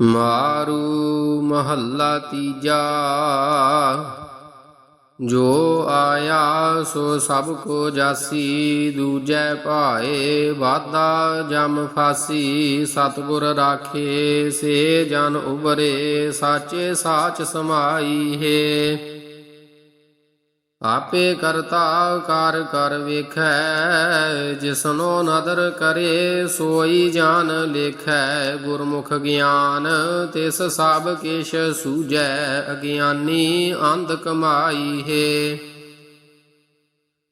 ਮਾਰੂ ਮਹੱਲਾ ਤੀਜਾ। ਜੋ ਆਇਆ ਸੋ ਸਭ ਕੋ ਜਾਸੀ, ਦੂਜੈ ਭਾਏ ਵਾਦਾ ਜਮ ਫਾਸੀ। ਸਤਿਗੁਰ ਰਾਖੇ, ਸੇ ਜਨ ਉਬਰੇ ਸਾਚੇ ਸਾਚ ਸਮਾਈ ਹੈ। ਆਪੇ ਕਰਤਾ ਕਾਰ ਕਰ ਵੇਖੈ, ਜਿਸਨੋ ਨਦਰ ਕਰੇ ਸੋਈ ਜਾਣ ਲੇਖੈ। ਗੁਰਮੁਖ ਗਿਆਨ ਤਿਸ ਸਭ ਕਿਛ ਸੂਝੈ, ਅਗਿਆਨੀ ਅੰਧ ਕਮਾਈ ਹੈ।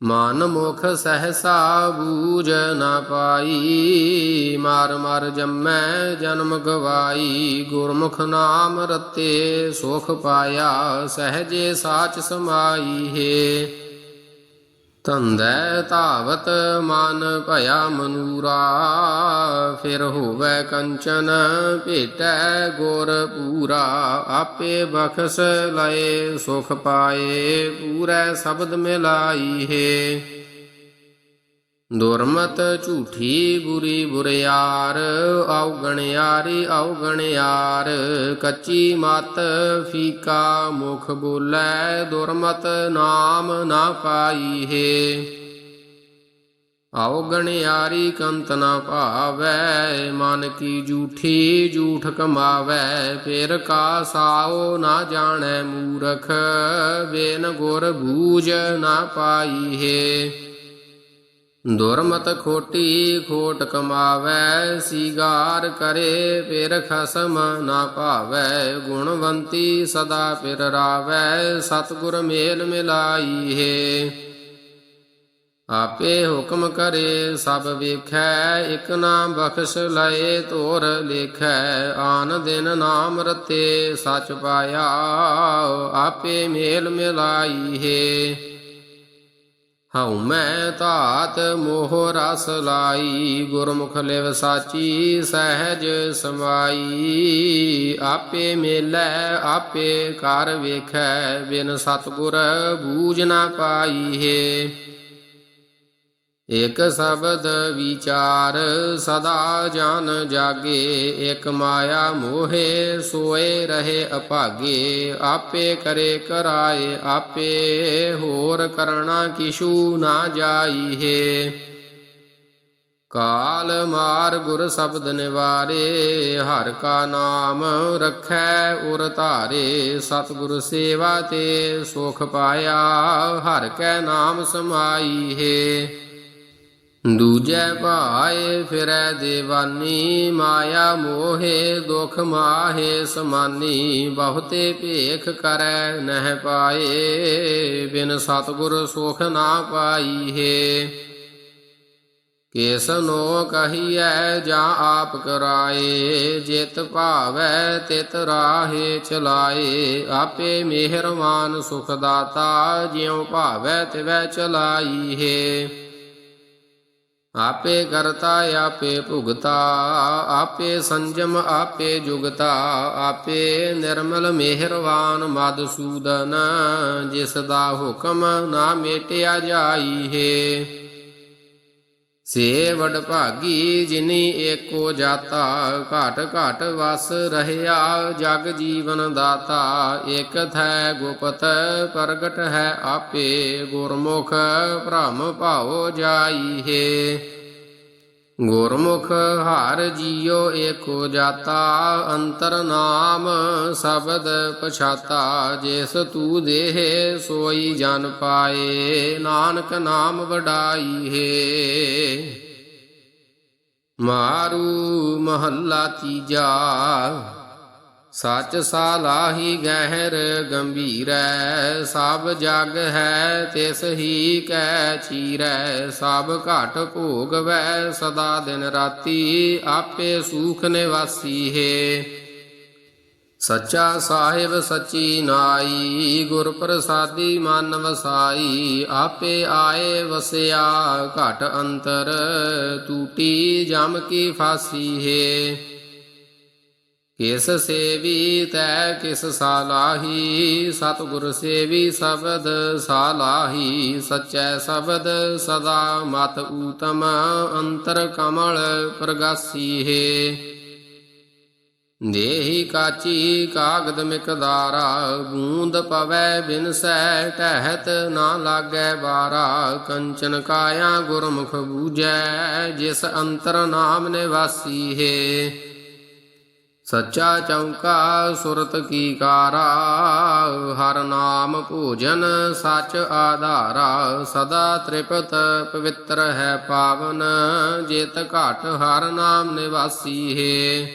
ਮਨ ਮੁਖ ਸਹਸਾ ਬੂਝ ਨਾ ਪਾਈ। ਮਾਰ ਮਾਰ ਜੰਮੈ ਜਨਮ ਗਵਾਈ। ਗੁਰਮੁਖ ਨਾਮ ਰਤੇ ਸੁਖ ਪਾਇਆ। ਸਹਜੇ ਸਾਚ ਸਮਾਈ ਹੈ। ਧੰਦੈ ਧਾਵਤ ਮਨ ਭਇਆ ਮਨੂਰਾ, ਫਿਰ ਹੋਵੇ ਕੰਚਨ ਭੇਟੈ ਗੁਰ ਪੂਰਾ, ਆਪੇ ਬਖਸ ਲਏ ਸੁਖ ਪਾਏ, ਪੂਰੈ ਸ਼ਬਦ ਮਿਲਾਈ ਹੈ। ਦੁਰਮਤ ਝੂਠੀ ਬੁਰੀ ਬੁਰਿਆਰ ਔਗਣਿਆਰੀ ਔਗਣਿਆਰ ਕੱਚੀ ਮਤ ਫੀਕਾ ਮੁਖ ਬੋਲੇ, ਦੁਰਮਤ ਨਾਮ ਨਾ ਪਾਈ ਹੈ ਔਗਣਿਆਰੀ ਕੰਤ ਨਾ ਭਾਵੈ, ਮਨ ਕੀ ਝੂਠੀ, ਝੂਠ ਕਮਾਵੈ। ਫਿਰ ਕਾ ਸਾਓ ਨਾ ਜਾਣੈ ਮੂਰਖ ਬੇਨ ਗੁਰ ਬੂਝ ਨਾ ਪਾਈ ਹੈ ਦੁਰਮਤ ਖੋਟੀ ਖੋਟ ਕਮਾਵੈ, ਸੀਗਾਰ ਕਰੇ ਫਿਰ ਖਸਮ ਨਾ ਭਾਵੈ, ਗੁਣਵੰਤੀ ਸਦਾ ਫਿਰ ਰਾਵੈ, ਸਤਿਗੁਰ ਮੇਲ ਮਿਲਾਈ ਹੈ ਆਪੇ ਹੁਕਮ ਕਰੇ ਸਭ ਵੇਖੈ, ਇਕ ਨਾ ਬਖਸ਼ ਲਏ ਤੋਰ ਲੇਖੈ, ਆਨ ਦਿਨ ਨਾਮ ਰਤੇ ਸਚ ਪਾਇਆ, ਆਪੇ ਮੇਲ ਮਿਲਾਈ ਹੈ ਹਉ ਮੈਂ ਧਾਤ ਮੋਹ ਰਸ ਲਾਈ, ਗੁਰਮੁਖ ਲਿਵ ਸਾਚੀ ਸਹਿਜ ਸਮਾਈ। ਆਪੇ ਮੇਲੈ, ਆਪੇ ਕਰ ਵੇਖੈ, ਬਿਨ ਸਤਗੁਰ ਬੂਝ ਨਾ ਪਾਈ ਹੈ। ਇਕ ਸ਼ਬਦ ਵਿਚਾਰ ਸਦਾ ਜਨ ਜਾਗੇ, ਇਕ ਮਾਇਆ ਮੋਹੇ ਸੋਏ ਰਹੇ ਅਭਾਗੇ, ਆਪੇ ਕਰੇ ਕਰਾਏ, ਆਪੇ ਹੋਰ ਕਰਣਾ ਕਿਛੂ ਨਾ ਜਾਈ ਹੈ ਕਾਲ ਮਾਰ ਗੁਰ ਸ਼ਬਦ ਨਿਵਾਰੇ, ਹਰ ਕਾ ਨਾਮ ਰਖੈ ਉਰ ਧਾਰੇ, ਸਤਿਗੁਰ ਸੇਵਾ ਤੇ ਸੁਖ ਪਾਇਆ, ਹਰ ਕੈ ਨਾਮ ਸਮਾਈ ਹੈ ਦੂਜੈ ਭਾਏ ਫਿਰੈ ਦੇਵਾਨੀ, ਮਾਇਆ ਮੋਹੇ ਦੁਖ ਮਾਹੇ ਸਮਾਨੀ, ਬਹੁਤੇ ਭੇਖ ਕਰੈ ਨਹਿ ਪਾਏ, ਬਿਨ ਸਤਗੁਰ ਸੁਖ ਨਾ ਪਾਈ ਹੈ ਕਿਸਨੋ ਕਹੀਐ ਜਾਂ ਆਪ ਕਰਾਏ, ਜਿਤ ਭਾਵੈ ਤਿਤ ਰਾਹੇ ਚਲਾਏ, ਆਪੇ ਮਿਹਰਮਾਨ ਸੁਖ ਦਾਤਾ ਜਿਉ ਭਾਵੈ ਤਿਵੈ ਚਲਾਈ ਹੈ ਆਪੇ ਕਰਤਾ, ਆਪੇ ਭੁਗਤਾ, ਆਪੇ ਸੰਜਮ, ਆਪੇ ਜੁਗਤਾ, ਆਪੇ ਨਿਰਮਲ ਮਿਹਰਵਾਨ ਮਦਸੂਦਨ ਜਿਸ ਦਾ ਹੁਕਮ ਨਾ ਮੇਟਿਆ ਜਾਈ ਹੈ। ਸੇ ਵਡ ਭਾਗੀ ਜਿਨੀ ਏਕੋ ਜਾਤਾ, ਘਟ ਘਟ ਵਸ ਰਹਿਆ, ਜਗ ਜੀਵਨ ਦਾਤਾ ਇਕ ਥੈ ਗੁਪਤ ਪ੍ਰਗਟ ਹੈ ਆਪੇ, ਗੁਰਮੁਖ ਭ੍ਰਮ ਭਾਉ ਜਾਈ ਹੈ। ਗੁਰਮੁਖ ਹਰ ਜੀਉ ਏਕੋ ਜਾਤਾ, ਅੰਤਰ ਨਾਮ ਸ਼ਬਦ ਪਛਾਤਾ। ਜਿਸ ਤੂ ਦੇਹ ਸੋਈ ਜਨ ਪਾਏ, ਨਾਨਕ ਨਾਮ ਵਡਾਈ ਹੈ ਮਾਰੂ ਮਹੱਲਾ ਤੀਜਾ। ਸੱਚ ਸਾਲਾਹੀ ਗਹਿਰ ਗੰਭੀਰੈ, ਸਭ ਜਗ ਹੈ ਤਿਸ ਹੀ ਕੈ ਚੀਰੈ, ਸਭ ਘਟ ਭੋਗਵੈ ਸਦਾ ਦਿਨ ਰਾਤੀ, ਆਪੇ ਸੂਖ ਨਿਵਾਸੀ ਹੈ। ਸੱਚਾ ਸਾਹਿਬ ਸੱਚੀ ਨਾਈ ਗੁਰ ਪ੍ਰਸਾਦੀ ਮਨ ਵਸਾਈ, ਆਪੇ ਆਏ ਵਸਿਆ, ਘਟ ਅੰਤਰ, ਟੂਟੀ ਜਮ ਕੀ ਫਾਸੀ ਹੈ। ਕਿਸ ਸੇਵੀ ਤੈ ਕਿਸ ਸਾਲਾਹੀ, ਸਤਿਗੁਰ ਸੇਵੀ ਸ਼ਬਦ ਸਾਲਾਹੀ, ਸਚੈ ਸ਼ਬਦ ਸਦਾ ਮਤ ਊਤਮ ਅੰਤਰ ਕਮਲ ਪ੍ਰਗਾਸੀ ਹੈ। ਦੇਹੀ ਕਾਚੀ ਕਾਗਦ ਮਿਕਦਾਰਾ ਬੂੰਦ ਪਵੈ ਬਿਨਸੈ ਟਹਿਤ ਨਾ ਲਾਗੈ ਬਾਰਾ, ਕੰਚਨ ਕਾਇਆ ਗੁਰਮੁਖ ਬੂਜੈ ਜਿਸ ਅੰਤਰ ਨਾਮ ਨਿਵਾਸੀ ਹੈ। ਸੱਚਾ ਚੌਂਕਾ ਸੁਰਤ ਕੀ ਕਾਰਾ, ਹਰ ਨਾਮ ਭੋਜਨ ਸਚ ਆਧਾਰਾ, ਸਦਾ ਤ੍ਰਿਪਤ ਪਵਿੱਤਰ ਹੈ ਪਾਵਨ, ਜੇਤ ਘਟ ਹਰ ਨਾਮ ਨਿਵਾਸੀ ਹੈ।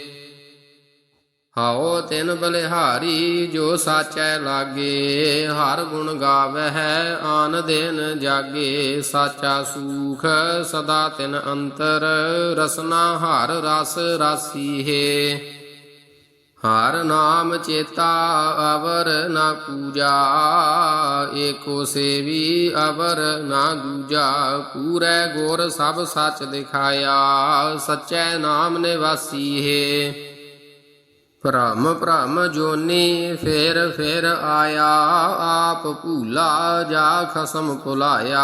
ਹਉ ਤਿਨ ਬਲਿਹਾਰੀ ਜੋ ਸਾਚੈ ਲਾਗੇ, ਹਰ ਗੁਣ ਗਾਵਹਿ ਆਨ ਦਿਨ ਜਾਗੇ, ਸਾਚਾ ਸੂਖ ਸਦਾ ਤਿਨ ਅੰਤਰ, ਰਸਨਾ ਹਰ ਰਸ ਰਾਸੀ ਹੈ। ਹਰ ਨਾਮ ਚੇਤਾ ਅਵਰ ਨਾ ਪੂਜਾ, ਏਕੋ ਸੇਵੀ ਅਵਰ ਨਾ ਦੂਜਾ। ਪੂਰੇ ਗੁਰ ਸਭ ਸੱਚ ਦਿਖਾਇਆ, ਸਚੈ ਨਾਮ ਨਿਵਾਸੀ ਹੈ। ਭ੍ਰਮ ਭ੍ਰਮ ਜੋਨੀ ਫੇਰ ਫੇਰ ਆਇਆ, ਆਪ ਭੂਲਾ ਜਾ ਖਸਮ ਭੁਲਾਇਆ।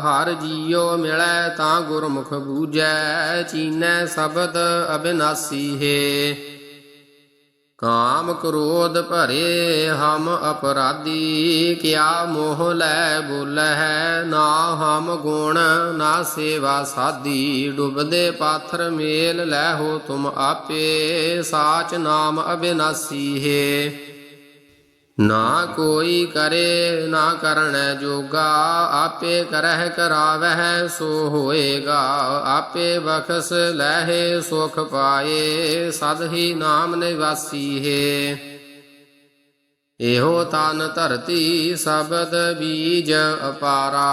ਹਰ ਜੀਉ ਮਿਲੈ ਤਾਂ ਗੁਰਮੁਖ ਬੂਝੈ, ਚੀਨੈ ਸ਼ਬਦ ਅਬਿਨਾਸੀ ਹੈ। ਕਾਮ ਕ੍ਰੋਧ ਭਰੇ ਹਮ ਅਪਰਾਧੀ, ਕਿਆ ਮੋਹ ਲੈ ਬੋਲਹਿ ਨਾ ਹਮ ਗੁਣ, ਨਾ ਸੇਵਾ ਸਾਧੀ। ਡੁੱਬਦੇ ਪਾਥਰ ਮੇਲ ਲੈ ਹੋ ਤੁਮ ਆਪੇ, ਸਾਚ ਨਾਮ ਅਬਿਨਾਸੀ ਹੈ। ਨਾ ਕੋਈ ਕਰੇ, ਨਾ ਕਰਣੈ ਜੋਗਾ, ਆਪੇ ਕਰਹਿ ਕਰਾਵਹਿ, ਸੋ ਹੋਏਗਾ। ਆਪੇ ਬਖਸ ਲਹਿ, ਸੁਖ ਪਾਏ, ਸਦ ਹੀ ਨਾਮ ਨਿਵਾਸੀ ਹੈ ਇਹੋ ਤਨ ਧਰਤੀ ਸ਼ਬਦ ਬੀਜ ਅਪਾਰਾ,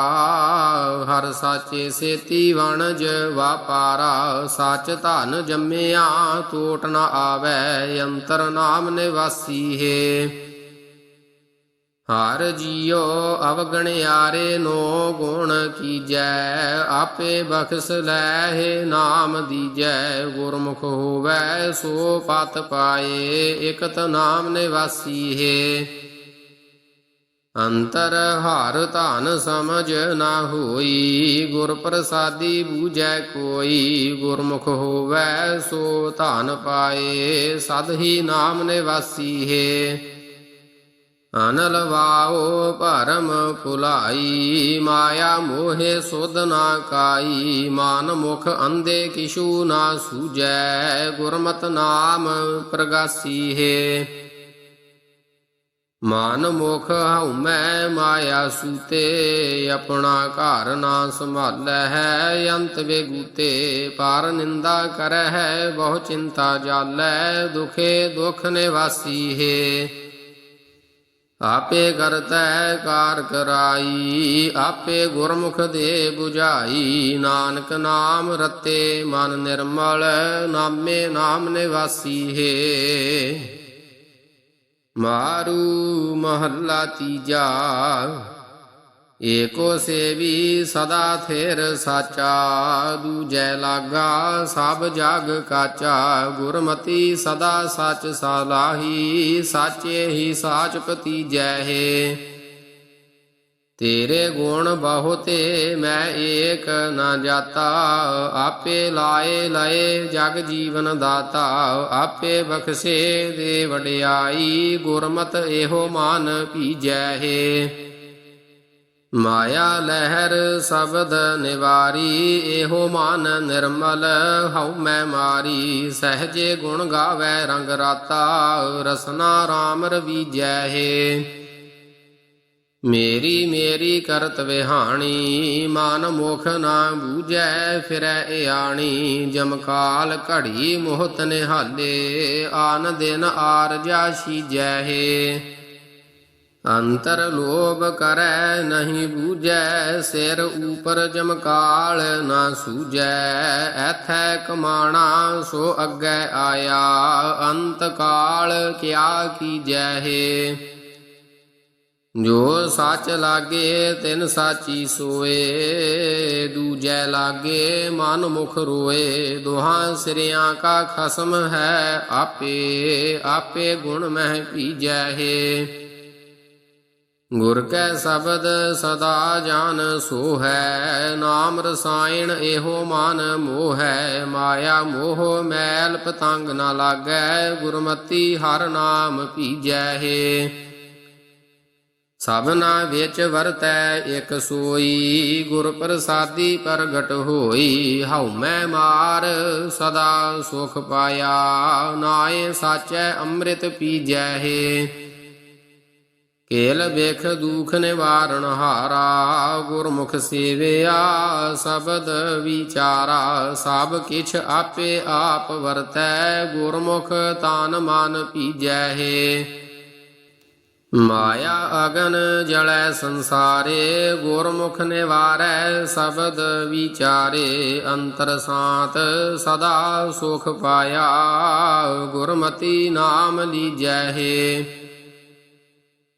ਹਰ ਸਾਚੇ ਸੇਤੀ ਵਣਜ ਵਾਪਾਰਾ। ਸੱਚ ਧਨ ਜੰਮਿਆ ਟੋਟ ਨ ਆਵੈ, ਅੰਤਰ ਨਾਮ ਨਿਵਾਸੀ ਹੈ ਹਰ ਜੀਉ ਅਵਗਣਿਆਰੇ ਨੋ ਗੁਣ ਕੀਜੈ, ਆਪੇ ਬਖਸ ਲੈਹਿ ਨਾਮ ਦੀਜੈ, ਗੁਰਮੁਖ ਹੋਵੈ ਸੋ ਪਤ ਪਾਏ, ਇਕਤ ਨਾਮ ਨਿਵਾਸੀ ਹੈ ਅੰਤਰ ਹਰ ਧਨ ਸਮਝ ਨਾ ਹੋਈ ਗੁਰ ਪ੍ਰਸਾਦੀ ਬੂਝੈ ਕੋਈ, ਗੁਰਮੁਖ ਹੋਵੈ ਸੋ ਧਨ ਪਾਏ, ਸਦ ਹੀ ਨਾਮ ਨਿਵਾਸੀ ਹੈ ਅਨਲ ਵਾਓ ਭਰਮ ਭੁਲਾਈ, ਮਾਇਆ ਮੋਹਿ ਸੁਧ ਨਾ ਕਾਈ, ਮਾਨ ਮੁਖ ਅੰਦੇ ਕਿਛੂ ਨਾ ਸੂਜੈ, ਗੁਰਮਤ ਨਾਮ ਪ੍ਰਗਾਸੀ ਹੈ। ਮਾਨ ਮੁਖ ਹਉਮੈ, ਮਾਇਆ ਸੂਤੇ, ਆਪਣਾ ਘਰ ਨਾ ਸੰਭਾਲੈ ਹੈ, ਅੰਤ ਵੇਗੂਤੇ ਪਰ ਨਿੰਦਾ ਕਰੈ ਹੈ, ਬਹੁ ਚਿੰਤਾ ਜਾਲੈ, ਦੁਖੇ ਦੁਖ ਨਿਵਾਸੀ ਹੈ। ਆਪੇ ਕਰਤੈ ਕਾਰ ਕਰਾਈ, ਆਪੇ ਗੁਰਮੁਖ ਦੇ 부ਝਾਈ ਨਾਨਕ ਨਾਮ ਰਤੇ ਮਨ ਨਿਰਮਲ, ਨਾਮੇ ਨਾਮ ਨਿਵਾਸੀ ਹੈ। ਮਾਰੂ ਮਹੱਲਾ ਤੀਜਾ। ਏਕੋ ਸੇਵੀ ਸਦਾ ਥਿਰ ਸਾਚਾ, ਦੂਜੈ ਲਾਗਾ ਸਭ ਜਗ ਕਾਚਾ, ਗੁਰਮਤੀ ਸਦਾ ਸਚ ਸਾਲਾਹੀ, ਸਾਚੇ ਹੀ ਸਾਚ ਪਤੀਜੈ ਹੈ। ਤੇਰੇ ਗੁਣ ਬਹੁਤੇ ਮੈਂ ਏਕ ਨਾ ਜਾਤਾ, ਆਪੇ ਲਾਏ ਲਏ ਜਗ ਜੀਵਨ ਦਾਤਾ, ਆਪੇ ਬਖਸ਼ੇ ਦੇ ਵਡਿਆਈ, ਗੁਰਮਤ ਇਹੋ ਮਨ ਪੀਜੈ ਹੈ। ਮਾਇਆ ਲਹਿਰ ਸ਼ਬਦ ਨਿਵਾਰੀ, ਇਹੋ ਮਨ ਨਿਰਮਲ ਹਉ ਮੈਂ ਮਾਰੀ। ਸਹਜੇ ਗੁਣ ਗਾਵੇ ਰੰਗ ਰਾਤਾ, ਰਸਨਾ RAM ਰਵੀਜੈ ਹੈ। ਮੇਰੀ ਮੇਰੀ ਕਰਤ ਵਿਹਾਣੀ, ਮਨ ਮੁਖ ਨਾ ਬੂਝੈ ਫਿਰੈ ਇਆਣੀ ਜਮਕਾਲ ਘੜੀ ਮੋਹਤ ਨਿਹਾਲੇ, ਆਨ ਦਿਨ ਆਰਜਾ ਸੀਜੈ ਹੈ। ਅੰਤਰ ਲੋਭ ਕਰੈ ਨਹੀਂ ਬੂਝੈ, ਸਿਰ ਉਪਰ ਜਮਕਾਲ ਨਾ ਸੂਝੈ। ਐਥੈ ਕਮਾਣਾ ਸੋ ਅੱਗੇ ਆਇਆ, ਅੰਤ ਕਾਲ ਕਿਆ ਕੀਜੈ ਹੈ? ਜੋ ਸੱਚ ਲਾਗੇ, ਤਿਨ ਸਾਚੀ ਸੋਏ। ਦੂਜੈ ਲਾਗੇ, ਮਨ ਮੁਖ ਰੋਏ। ਦੋਹਾਂ ਸਿਰਿਆਂ ਕਾ ਖਸਮ ਹੈ ਆਪੇ ਆਪੇ ਗੁਣ ਮਹਿ ਪੀਜੈ ਹੈ। ਗੁਰ ਕੈ ਸ਼ਬਦ ਸਦਾ ਜਾਨ ਸੋ ਹੈ ਨਾਮ ਰਸਾਇਣ ਇਹੋ ਮਨ ਮੋਹ। ਹੈ ਮਾਇਆ ਮੋਹ ਮੈਲ ਪਤੰਗ ਨਾ ਲਾਗੈ, ਗੁਰਮਤੀ ਹਰ ਨਾਮ ਭੀਜੈ ਹੈ। ਸਭਨਾ ਵਿੱਚ ਵਰਤੈ ਇਕ ਸੋਈ, ਗੁਰ ਪ੍ਰਸਾਦੀ ਪ੍ਰਗਟ ਹੋਈ। ਹਉ ਮੈਂ ਮਾਰ ਸਦਾ ਸੁਖ ਪਾਇਆ, ਨਾਏ ਸਾਚੈ ਅੰਮ੍ਰਿਤ ਪੀਜੈ ਹੈ। ਕੇਲ ਵੇਖ ਦੁਖ ਨਿਵਾਰਣ ਹਾਰਾ, ਗੁਰਮੁਖ ਸੇਵਿਆ ਸ਼ਬਦ ਵਿਚਾਰਾ, ਸਭ ਕਿਛ ਆਪੇ ਆਪ ਵਰਤੈ, ਗੁਰਮੁਖ ਤਾਨ ਮਨ ਪੀਜੈ ਹੈ। ਮਾਇਆ ਅਗਨ ਜਲੈ ਸੰਸਾਰੇ, ਗੁਰਮੁਖ ਨਿਵਾਰੈ ਸ਼ਬਦ ਵਿਚਾਰੇ, ਅੰਤਰ ਸਾਤ ਸਦਾ ਸੁਖ ਪਾਇਆ, ਗੁਰਮਤੀ ਨਾਮ ਲੀਜੈ ਹੈ।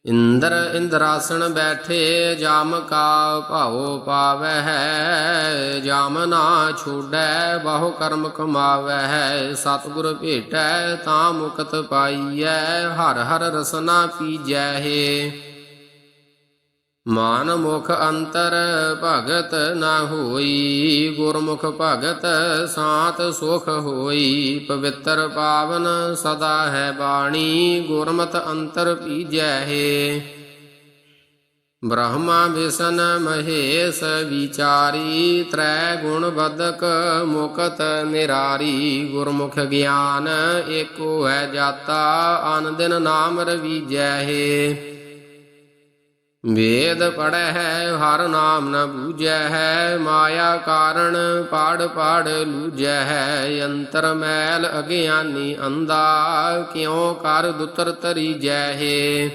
ਇੰਦਰ ਇੰਦਰਾਸਣ ਬੈਠੇ ਜਾਮ ਕਾ ਭਾਉ ਪਾਵੈ ਹੈ ਜਾਮ ਨਾ ਛੋੜੈ ਬਹੁ ਕਰਮ ਕਮਾਵੈ ਹੈ ਸਤਿਗੁਰ ਭੇਟੈ ਤਾਂ ਮੁਕਤ ਪਾਈਐ, ਹਰ ਹਰ ਰਸਨਾ ਪੀਜੈ ਹੈ। ਮਾਨ ਮੁਖ ਅੰਤਰ ਭਗਤ ਨਾ ਹੋਈ, ਗੁਰਮੁਖ ਭਗਤ ਸਾਤ ਸੁਖ ਹੋਈ, ਪਵਿੱਤਰ ਪਾਵਨ ਸਦਾ ਹੈ ਬਾਣੀ, ਗੁਰਮਤ ਅੰਤਰ ਪੀਜੈ ਹੈ। ਬ੍ਰਹਮਾ ਵਿਸ਼ਨ ਮਹੇਸ਼ ਵਿਚਾਰੀ, ਤ੍ਰੈ ਗੁਣ ਬਦਕ ਮੁਕਤ ਨਿਰਾਰੀ, ਗੁਰਮੁਖ ਗਿਆਨ ਏਕੋ ਹੈ ਜਾਤਾ ਅਨ ਦਿਨ ਨਾਮ ਰਵੀਜੈ ਹੈ। ਵੇਦ ਪੜੈ ਹੈ ਹਰ ਨਾਮ ਨ ਬੂਝੈ ਹੈ ਮਾਇਆ ਕਾਰਣ ਪਾੜ ਪਾੜ ਲੂਝੈ ਹੈ ਅੰਤਰ ਮੈਲ ਅਗਿਆਨੀ ਅੰਦਾ ਕਿਉ ਕਰ ਦੁਤਰ ਤਰੀ ਜੈ ਹੈ।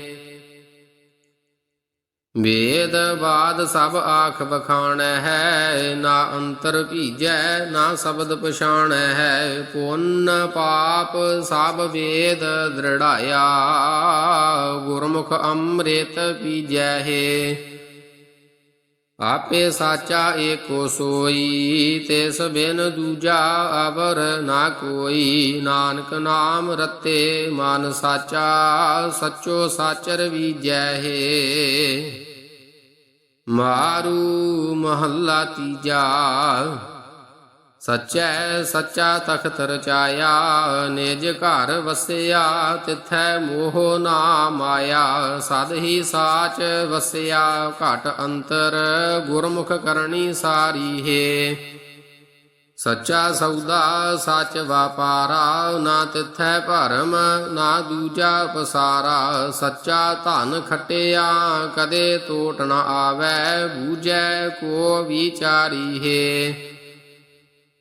ਵੇਦ ਬਾਦ ਸਭ ਆਖ ਬਖਾਣ ਹੈ, ਨਾ ਅੰਤਰ ਭੀਜੈ, ਨਾ ਸ਼ਬਦ ਪਛਾਣ ਹੈ। ਪੁੰਨ ਪਾਪ ਸਭ ਵੇਦ ਦ੍ਰਿੜਾਇਆ, ਗੁਰਮੁਖ ਅੰਮ੍ਰਿਤ ਪੀਜੈ ਹੈ। ਆਪੇ ਸਾਚਾ ਏਕੋ ਸੋਈ ਤਿਸ ਬਿਨ ਦੂਜਾ ਅਵਰ ਨਾ ਕੋਈ। ਨਾਨਕ ਨਾਮ ਰਤੇ ਮਨ ਸਾਚਾ, ਸੱਚੋ ਸਾਚਰ ਵੀ ਜੈ ਹੈ। ਮਾਰੂ ਮਹੱਲਾ ਤੀਜਾ। ਸਚੈ ਸੱਚਾ ਤਖਤ ਰਚਾਇਆ, ਨਿਜ ਘਰ ਵਸਿਆ, ਤਿਥੈ ਮੋਹ ਨਾ ਮਾਇਆ ਸਦ ਹੀ ਸਾਚ ਵਸਿਆ, ਘਟ ਅੰਤਰ ਗੁਰਮੁਖ ਕਰਨੀ ਸਾਰੀ ਹੈ। ਸੱਚਾ ਸੌਦਾ ਸੱਚ ਵਪਾਰਾ, ਨਾ ਤਿਥੈ ਭਰਮ, ਨਾ ਦੂਜਾ ਪਸਾਰਾ। ਸੱਚਾ ਧਨ ਖਟਿਆ, ਕਦੇ ਟੋਟ ਨ ਆਵੈ, ਬੂਝੈ ਕੋ ਵਿਚਾਰੀ ਹੈ।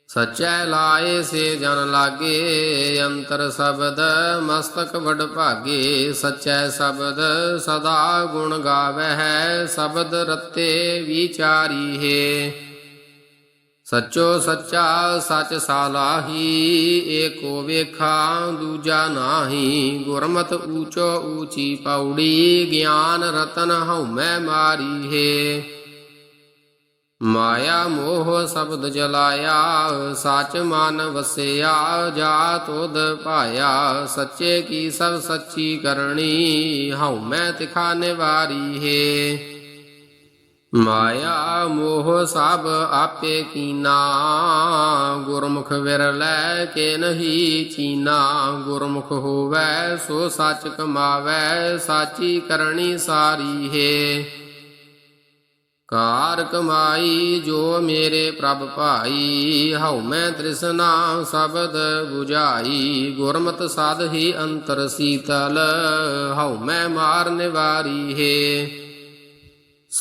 ਸਚੈ ਲਾਏ ਸੇ ਜਨ ਲਾਗੇ, ਅੰਤਰ ਸ਼ਬਦ ਮਸਤਕ ਵਡ ਭਾਗੇ। ਸਚੈ ਸ਼ਬਦ ਸਦਾ ਗੁਣ ਗਾਵੈ ਹੈ ਸ਼ਬਦ ਰਤੇ ਵਿਚਾਰੀ ਹੈ। ਸਚੋ ਸੱਚਾ ਸਚ ਸਾਲਾਹੀ, ਏਕੋ ਵੇਖਾ ਦੂਜਾ ਨਾਹੀ। ਗੁਰਮਤ ਊਚੋ ਊਚੀ ਪੌੜੀ, ਗਿਆਨ ਰਤਨ ਹਉਮੈ ਮਾਰੀ ਹੈ। ਮਾਇਆ ਮੋਹ ਸ਼ਬਦ ਜਲਾਇਆ, ਸਚ ਮਨ ਵਸਿਆ, ਜਾ ਤੁਧ ਪਾਇਆ ਸੱਚੇ ਕੀ ਸਭ ਸੱਚੀ ਕਰਨੀ ਹਉ ਮੈਂ ਤਿਖਾ ਨਿਵਾਰੀ ਹੈ। ਮਾਇਆ ਮੋਹ ਸਭ ਆਪੇ ਕੀਨਾ, ਗੁਰਮੁਖ ਵਿਰਲੈ ਕੇ ਨਹੀਂ ਚੀਨਾ। ਗੁਰਮੁਖ ਹੋਵੈ ਸੋ ਸੱਚ ਕਮਾਵੈ, ਸਾਚੀ ਕਰਨੀ ਸਾਰੀ ਹੈ। ਕਾਰ ਕਮਾਈ ਜੋ ਮੇਰੇ ਪ੍ਰਭ ਭਾਈ, ਹਉ ਮੈਂ ਤ੍ਰਿਸ਼ਨਾ ਸ਼ਬਦ 부ਝਾਈ ਗੁਰਮਤ ਸਾਧ ਹੀ ਅੰਤਰ ਸੀਤਲ, ਹਉ ਮੈਂ ਮਾਰ ਨਿਵਾਰੀ ਹੈ।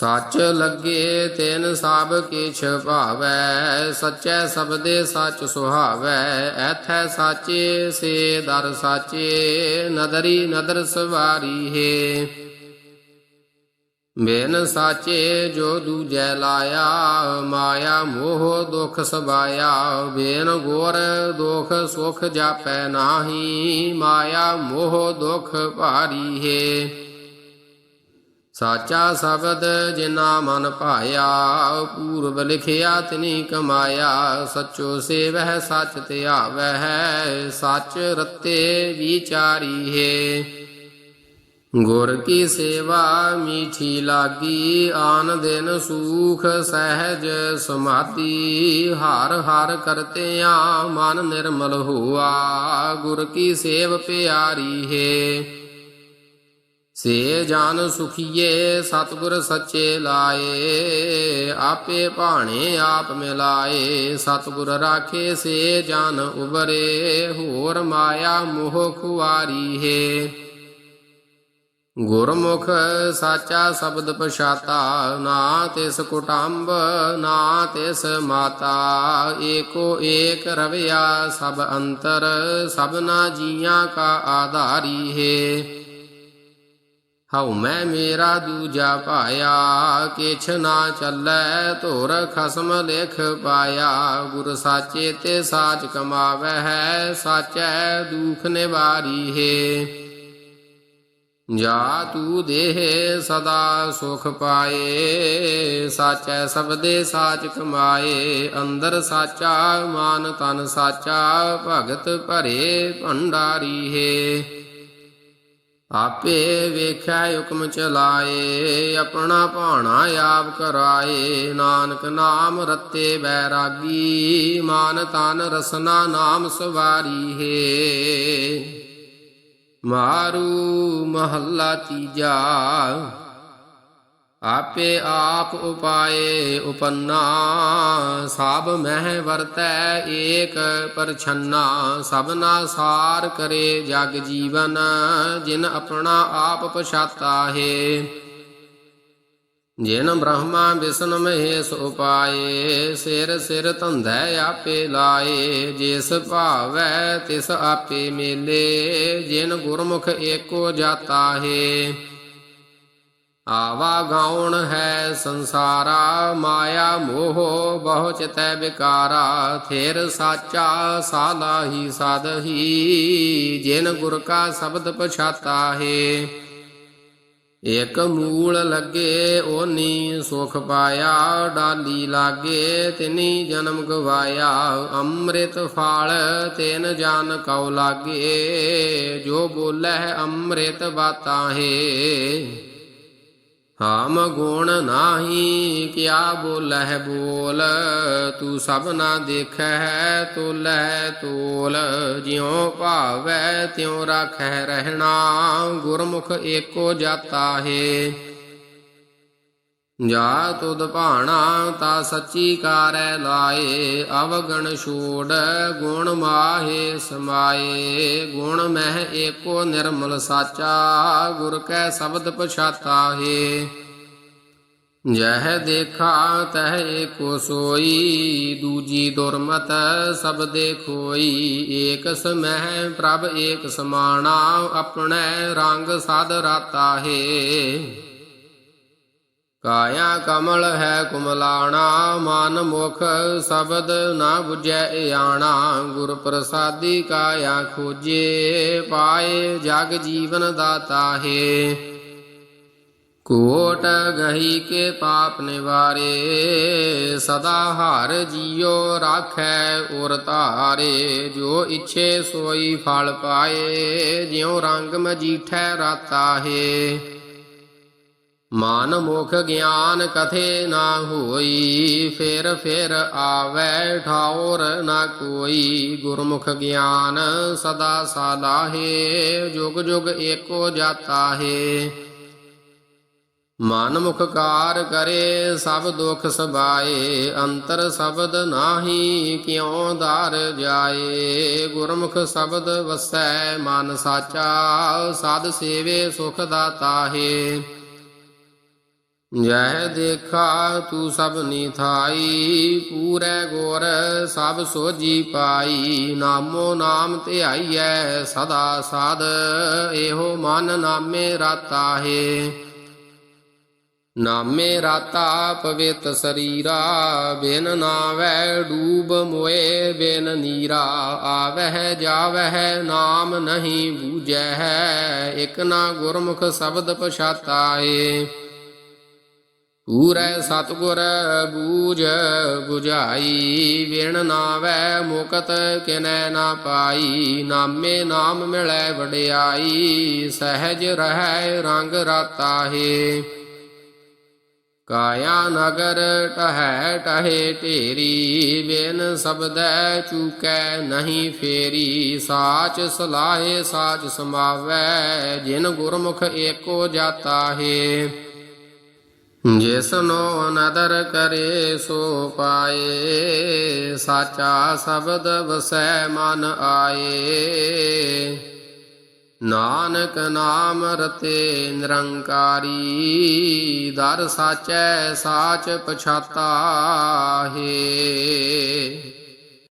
ਸੱਚ ਲੱਗੇ ਤੈਨ ਸਭ ਕਿਛ ਭਾਵੈ, ਸਚੈ ਸਬਦੇ ਸੱਚ ਸੁਹਾਵੈ, ਐਥੈ ਸਾਚੇ ਸੇ ਦਰ ਸਾਚੇ, ਨਦਰੀ ਨਦਰ ਸਵਾਰੀ ਹੈ। ਬੇਨ ਸਾਚੇ ਜੋ ਦੂਜੈ ਲਾਇਆ, ਮਾਇਆ ਮੋਹ ਦੁਖ ਸਬਾਇਆ, ਬਿਨ ਗੋਰ ਦੁਖ ਸੁਖ ਜਾਪੈ ਨਾਹੀ, ਮਾਇਆ ਮੋਹ ਦੁਖ ਭਾਰੀ ਹੈ। ਸਾਚਾ ਸ਼ਬਦ ਜਿਨਾ ਮਨ ਭਾਇਆ ਪੂਰਬ ਲਿਖਿਆ ਤਿਨੀ ਕਮਾਇਆ, ਸਚੋ ਸੇਵਹਿ ਸਚ ਧਿਆਵੈ ਹੈ ਸਚ ਰਤੇ ਵਿਚਾਰੀ ਹੈ। ਗੁਰ ਕੀ ਸੇਵਾ ਮੀਠੀ ਲਾਗੀ, ਆਨ ਦਿਨ ਸੂਖ ਸਹਿਜ ਸਮਾਧੀ ਹਰ ਹਰ ਕਰਤਿਆ ਮਨ ਨਿਰਮਲ ਹੋਆ, ਗੁਰ ਕੀ ਸੇਵ ਪਿਆਰੀ ਹੈ। ਸੇ ਜਾਨ ਸੁਖੀਏ, ਸਤਿਗੁਰ ਸੱਚੇ ਲਾਏ, ਆਪੇ ਭਾਣੇ ਆਪ ਮਿਲਾਏ, ਸਤਿਗੁਰ ਰਾਖੇ ਸੇ ਜਾਨ ਉਬਰੇ, ਹੋਰ ਮਾਇਆ ਮੋਹ ਖੁਆਰੀ ਹੈ। ਗੁਰਮੁਖ ਸਾਚਾ ਸ਼ਬਦ ਪਛਾਤਾ, ਨਾ ਤਿਸ ਕੁਟੰਬ, ਨਾ ਤਿਸ ਮਾਤਾ, ਏਕੋ ਏਕ ਰਵਿਆ ਸਭ ਅੰਤਰ, ਸਭਨਾ ਜੀਆਂ ਕਾ ਆਧਾਰੀ ਹੈ। ਹਉ ਮੈਂ ਮੇਰਾ ਦੂਜਾ ਪਾਇਆ, ਕਿਛ ਨਾ ਚੱਲੈ ਧੁਰ ਖਸਮ ਲਿਖ ਪਾਇਆ। ਗੁਰ ਸਾਚੇ ਤੇ ਸਾਚ ਕਮਾਵੈ ਹੈ, ਸਾਚੈ ਦੁਖ ਨਿਵਾਰੀ ਹੈ। ਜਾ ਤੂ ਦੇਹ ਸਦਾ ਸੁਖ ਪਾਏ, ਸਾਚੈ ਸਬਦੇ ਸਾਚ ਕਮਾਏ। ਅੰਦਰ ਸਾਚਾ, ਮਾਨ ਤਨ ਸਾਚਾ, ਭਗਤ ਭਰੇ ਭੰਡਾਰੀ ਹੈ। ਆਪੇ ਵੇਖਿਆ ਹੁਕਮ ਚਲਾਏ, ਆਪਣਾ ਭਾਣਾ ਆਪ ਕਰਾਏ। ਨਾਨਕ ਨਾਮ ਰਤੇ ਬੈਰਾਗੀ, ਮਾਨ ਤਨ ਰਸਨਾ ਨਾਮ ਸਵਾਰੀ ਹੈ। ਮਾਰੂ ਮਹੱਲਾ ਤੀਜਾ। ਆਪੇ ਆਪ ਉਪਾਏ ਉਪੰਨਾ, ਸਭ ਮਹਿ ਵਰਤੈ ਏਕ ਪਰਛੰਨਾ, ਸਭਨਾ ਸਾਰ ਕਰੇ ਜਗ ਜੀਵਨ, ਜਿਨ ਆਪਣਾ ਆਪ ਪਛਾਤਾ ਹੈ। ਜਿਨ ਬ੍ਰਹਮਾ ਵਿਸ਼ਨ ਮਹੇਸ਼ ਉਪਾਏ ਸਿਰ ਸਿਰ ਧੰਧੈ ਆਪੇ ਲਾਏ, ਜਿਸ ਭਾਵੈ ਤਿਸ ਆਪੇ ਮੇਲੇ, ਜਿਨ ਗੁਰਮੁਖ ਏਕੋ ਜਾਤਾ ਹੈ। ਆਵਾ ਗਾਉਣ ਹੈ ਸੰਸਾਰਾ, ਮਾਇਆ ਮੋਹ ਬਹੁ ਚਿਤੈ ਵਿਕਾਰਾ, ਥੇਰ ਸਾਚਾ ਸਾਲਾਹੀ ਸਾਧਹੀ ਜਿਨ ਗੁਰ ਕਾ ਸ਼ਬਦ ਪਛਾਤਾ ਹੈ। ਇਕ ਮੂਲ ਲੱਗੇ, ਓਨੀ ਸੁਖ ਪਾਇਆ, ਡਾਲੀ ਲਾਗੇ, ਤਿਨੀ ਜਨਮ ਗਵਾਇਆ, ਅੰਮ੍ਰਿਤ ਫਾਲ ਤੈਨ ਜਾਨ ਕਉ ਲਾਗੇ, ਜੋ ਬੋਲੇ ਅੰਮ੍ਰਿਤ ਬਾਤਾ ਹੈ। ਹਾਮ ਗੁਣ ਨਾਹੀ, ਕਿਆ ਬੋਲਹਿ ਬੋਲ? ਤੂੰ ਸਭ ਨਾ ਦੇਖੈ ਤੋਲੈ ਤੋਲ। ਜਿਉ ਭਾਵੈ ਤਿਉ ਰਾਖੈ ਰਹਿਣਾ, ਗੁਰਮੁਖ ਏਕੋ ਜਾਤਾ ਹੈ ਜਾ ਤੁਧ ਭਾਣਾ ਤਾ ਸੱਚੀ ਕਾਰੈ ਲਾਏ, ਅਵਗਣ ਛੋੜ ਗੁਣ ਮਾਹੇ ਸਮਾਏ। ਗੁਣ ਮਹਿ ਏਕੋ ਨਿਰਮਲ ਸਾਚਾ, ਗੁਰ ਕੈ ਸ਼ਬਦ ਪਛਾਤਾ ਹੈ ਜਹ ਦੇਖਾ ਤਹ ਏਕੋ ਸੋਈ, ਦੂਜੀ ਦੁਰਮਤ ਸਭ ਦੇਖੋਈ। ਏਕ ਸਮਹਿ ਪ੍ਰਭ ਏਕ ਸਮਾਣਾ ਆਪਣੇ ਰੰਗ ਸਾਧ ਰਾਤਾ ਹੈ ਕਾਇਆ ਕਮਲ ਹੈ ਕੁਮਲਾਣਾ, ਮਨ ਮੁਖ ਸ਼ਬਦ ਨਾ 부ਜੈ ਆਣਾ ਗੁਰ ਪ੍ਰਸਾਦੀ ਕਾਇਆ ਖੋਜੇ, ਪਾਏ ਜਗ ਜੀਵਨ ਦਾਤਾ ਹੈ। ਕੋਟ ਗਹੀ ਕੇ ਪਾਪ ਨਿਵਾਰੇ, ਸਦਾ ਹਰ ਜੀਉ ਰਾਖੈ ਉਰ ਧਾਰੇ, ਜੋ ਇਛੇ ਸੋਈ ਫਲ ਪਾਏ, ਜਿਉ ਰੰਗ ਮਜੀਠੈ ਰਾਤਾ ਹੈ। ਮਨ ਮੁਖ ਗਿਆਨ ਕਥੇ ਨਾ ਹੋਈ, ਫੇਰ ਫੇਰ ਆਵੈ ਠਾਉਰ ਨਾ ਕੋਈ। ਗੁਰਮੁਖ ਗਿਆਨ ਸਦਾ ਸਾਲਾਹੇ, ਜੁਗ ਜੁਗ ਏਕੋ ਜਾਤਾ ਹੈ ਮਨ ਮੁਖ ਕਾਰ ਕਰੇ, ਸਭ ਦੁਖ ਸਬਾਏ ਅੰਤਰ ਸ਼ਬਦ ਨਾਹੀ ਕਿਉ ਦਰ ਜਾਏ। ਗੁਰਮੁਖ ਸ਼ਬਦ ਵਸੈ, ਮਨ ਸਾਚਾ, ਸਾਧ ਸੇਵੇ ਸੁਖ ਦਾਤਾ ਹੈ ਜਹ ਦੇਖਾ ਤੂੰ ਸਭ ਨਿਥਾਈ ਪੂਰੇ ਗੁਰ ਸਭ ਸੋਜੀ ਪਾਈ। ਨਾਮੋ ਨਾਮ ਧਿਆਈਐ ਸਦਾ ਸਾਧ, ਇਹੋ ਮਨ ਨਾਮੇ ਰਾਤਾ ਹੈ। ਨਾਮੇ ਰਾਤਾ ਪਵਿੱਤ ਸਰੀਰਾ, ਬਿਨ ਨਾਵੈ ਡੂਬ ਮੋਏ ਬਿਨ ਨੀਰਾ। ਆਵਹਿ ਜਾਵਹਿ ਨਾਮ ਨਹੀਂ ਬੂਝੈ ਹੈ ਇਕ ਨਾ ਗੁਰਮੁਖ ਸ਼ਬਦ ਪਛਾਤਾ ਏ। ਪੂਰੈ ਸਤਗੁਰ ਬੂਝ 부ਝਾਈ ਵਿਣ ਨਾਵੈ ਮੁਕਤ ਕਿਨੈ ਨਾ ਪਾਈ, ਨਾਮੇ ਨਾਮ ਮਿਲੈ ਵਡਿਆਈ, ਸਹਿਜ ਰਹੈ ਰੰਗ ਰਾਤਾਹੇ ਕਾਇਆ ਨਗਰ ਟਹੈ ਟਹੇ ਢੇਰੀ, ਬਿਨ ਸਬਦੈ ਚੂਕੈ ਨਹੀਂ ਫੇਰੀ, ਸਾਚ ਸਲਾਹੇ ਸਾਚ ਸਮਾਵੈ, ਜਿਨ ਗੁਰਮੁਖ ਏਕੋ ਜਾਤਾ ਹੈ। ਜਿਸਨੋ ਨਦਰ ਕਰੇ ਸੋ ਪਾਏ, ਸਾਚਾ ਸ਼ਬਦ ਵਸੈ ਮਨ ਆਏ। ਨਾਨਕ ਨਾਮ ਰਤੇ ਨਿਰੰਕਾਰੀ, ਦਰ ਸਾਚੈ ਸਾਚ ਪਛਾਤਾ ਹੈ।